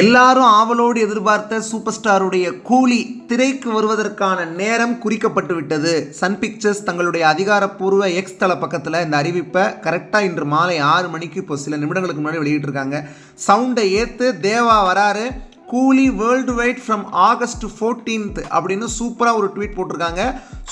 எல்லாரும் ஆவலோடு எதிர்பார்த்த சூப்பர் ஸ்டாருடைய கூலி திரைக்கு வருவதற்கான நேரம் குறிக்கப்பட்டு விட்டது சன் பிக்சர்ஸ் தங்களுடைய அதிகாரப்பூர்வ எக்ஸ் தள பக்கத்தில் இந்த அறிவிப்பை கரெக்டாக இன்று மாலை ஆறு மணிக்கு இப்போ சில நிமிடங்களுக்கு முன்னாடி வெளியிட்டிருக்காங்க. சவுண்டை ஏற்று தேவா வராரு. Coolie world wide from August fourteenth அப்படின்னு சூப்பராக ஒரு ட்வீட் போட்டிருக்காங்க.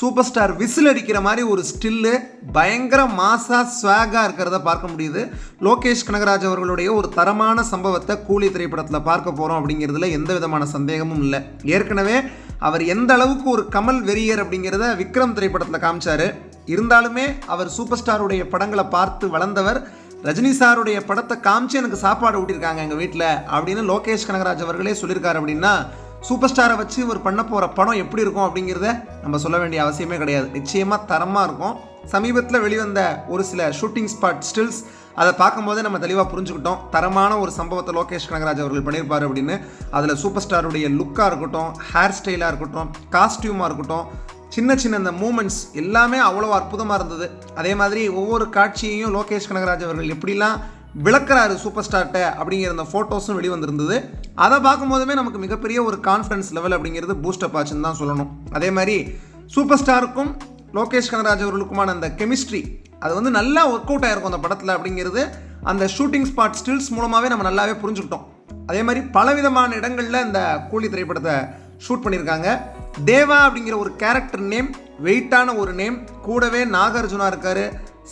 சூப்பர் ஸ்டார் விசில் அடிக்கிற மாதிரி ஒரு ஸ்டில்லு பயங்கர மாசாக ஸ்வாகாக இருக்கிறத பார்க்க முடியுது. லோகேஷ் கனகராஜ் அவர்களுடைய ஒரு தரமான சம்பவத்தை கூலி திரைப்படத்தில் பார்க்க போகிறோம் அப்படிங்கிறதுல எந்த விதமான சந்தேகமும் இல்லை. ஏற்கனவே அவர் எந்த அளவுக்கு ஒரு கமல் வெறியர் அப்படிங்கிறத விக்ரம் திரைப்படத்தில் காமிச்சாரு. இருந்தாலுமே அவர் சூப்பர் ஸ்டாருடைய படங்களை பார்த்து வளர்ந்தவர் ரஜினி சாருடைய படத்தை காமிச்சு எனக்கு சாப்பாடு ஊட்டியிருக்காங்க எங்கள் வீட்டில் அப்படின்னு லோகேஷ் கனகராஜ் அவர்களே சொல்லியிருக்காரு அப்படின்னா சூப்பர் ஸ்டாரை வச்சு இவர் பண்ண போகிற படம் எப்படி இருக்கும்? அப்படிங்கிறத நம்ம சொல்ல வேண்டிய அவசியமே கிடையாது. நிச்சயமாக தரமாக இருக்கும். சமீபத்தில் வெளிவந்த ஒரு சில ஷூட்டிங் ஸ்பாட் ஸ்டில்ஸ் அதை பார்க்கும்போதே நம்ம தெளிவாக புரிஞ்சுக்கிட்டோம். தரமான ஒரு சம்பவத்தை லோகேஷ் கனகராஜ் அவர்கள் பண்ணியிருப்பார் அப்படின்னு. அதில் சூப்பர் ஸ்டாருடைய லுக்காக இருக்கட்டும் ஹேர் ஸ்டைலாக இருக்கட்டும் காஸ்டியூமாக இருக்கட்டும் சின்ன சின்ன இந்த மூமெண்ட்ஸ் எல்லாமே அவ்வளோ அற்புதமாக இருந்தது. அதே மாதிரி ஒவ்வொரு காட்சியையும் லோகேஷ் கனகராஜ் அவர்கள் எப்படிலாம் விளக்குறாரு சூப்பர் ஸ்டார்ட்ட அப்படிங்கிற அந்த ஃபோட்டோஸும் வெளிவந்திருந்தது. அதை பார்க்கும்போதுமே நமக்கு மிகப்பெரிய ஒரு கான்ஃபிடன்ஸ் லெவல் அப்படிங்கிறது பூஸ்டப் ஆச்சுன்னு தான் சொல்லணும். அதே மாதிரி சூப்பர் ஸ்டாருக்கும் லோகேஷ் கனகராஜ் அவர்களுக்குமான அந்த கெமிஸ்ட்ரி அது வந்து நல்லா ஒர்க் அவுட் ஆகிருக்கும் அந்த படத்தில் அப்படிங்கிறது அந்த ஷூட்டிங் ஸ்பாட் ஸ்டில்ஸ் மூலமாகவே நம்ம நல்லாவே புரிஞ்சுக்கிட்டோம். அதே மாதிரி பலவிதமான இடங்களில் இந்த கூலி திரைப்படத்தை ஷூட் பண்ணியிருக்காங்க. தேவா அப்படிங்கிற ஒரு கேரக்டர் நேம் வெயிட்டான ஒரு நேம் கூடவே நாகார்ஜுனா இருக்கார்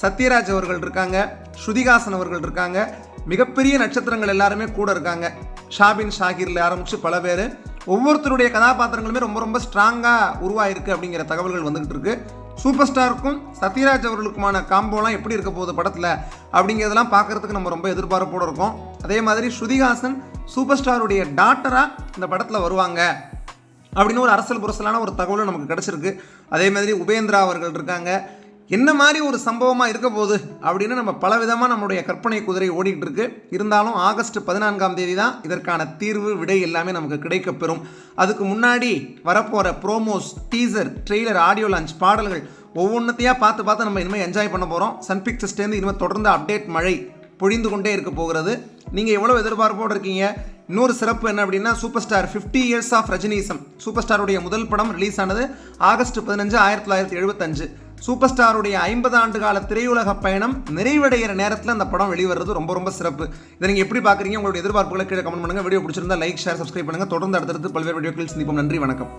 சத்யராஜ் அவர்கள் இருக்காங்க ஸ்ருதிகாசன் அவர்கள் இருக்காங்க. மிகப்பெரிய நட்சத்திரங்கள் எல்லாருமே கூட இருக்காங்க. ஷாபின் ஷாகிரில் ஆரம்பித்து பல பேர். ஒவ்வொருத்தருடைய கதாபாத்திரங்களுமே ரொம்ப ரொம்ப ஸ்ட்ராங்காக உருவாயிருக்கு அப்படிங்கிற தகவல்கள் வந்துகிட்டு இருக்கு. சூப்பர் ஸ்டாருக்கும் சத்யராஜ் அவர்களுக்குமான காம்போலாம் எப்படி இருக்க போகுது படத்தில் அப்படிங்கிறதெல்லாம் பார்க்கறதுக்கு நம்ம ரொம்ப எதிர்பார்ப்போடு இருக்கோம். அதே மாதிரி ஸ்ருதிஹாசன் சூப்பர் ஸ்டாருடைய டாக்டராக இந்த படத்தில் வருவாங்க. அப்படின்னு ஒரு அரசல் புரசலான ஒரு தகவலும் நமக்கு கிடச்சிருக்கு. அதே மாதிரி உபேந்திரா அவர்கள் இருக்காங்க. என்ன மாதிரி ஒரு சம்பவமாக இருக்க போகுது அப்படின்னு நம்ம பலவிதமாக நம்மளுடைய கற்பனை குதிரை ஓடிக்கிட்டு இருக்கு. இருந்தாலும் ஆகஸ்ட் பதினான்காம் தேதி தான் இதற்கான தீர்வு விடை எல்லாமே நமக்கு கிடைக்கப்பெறும். அதுக்கு முன்னாடி வரப்போகிற promos teaser trailer audio launch பாடல்கள் ஒவ்வொன்றத்தையாக பார்த்து பார்த்து நம்ம இனிமேல் என்ஜாய் பண்ண போகிறோம் சன் பிக்சர்ஸ்லேருந்து இனிமேல் தொடர்ந்து அப்டேட் மழை பொழிந்து கொண்டே இருக்க போகிறது. நீங்கள் எவ்வளோ எதிர்பார்ப்போடு இருக்கீங்க? இன்னொரு சிறப்பு என்ன அப்படின்னா super star fifty years of Rajinism. Super ஸ்டாருடைய முதல் படம் ரிலீஸ் ஆனது ஆகஸ்ட் பதினஞ்சு ஆயிரத்தி தொள்ளாயிரத்தி எழுபத்தஞ்சு. சூப்பர் ஸ்டாருடைய ஐம்பது ஆண்டு கால திரையுலக பயணம் நிறைவடைகிற நேரத்தில் அந்த படம் வெளிவரது ரொம்ப ரொம்ப சிறப்பு. இதை நீங்கள் எப்படி பார்க்குறீங்க உங்களுடைய எதிர்பார்ப்புகளை கீழே கமெண்ட் பண்ணுங்கள் வீடியோ பிடிச்சிருந்தா லைக் ஷேர் சப்ஸ்கிரைப் பண்ணுங்கள் தொடர்ந்து அடுத்தடுத்து பல்வேறு வீடியோக்கள் சந்திப்போம். நன்றி வணக்கம்.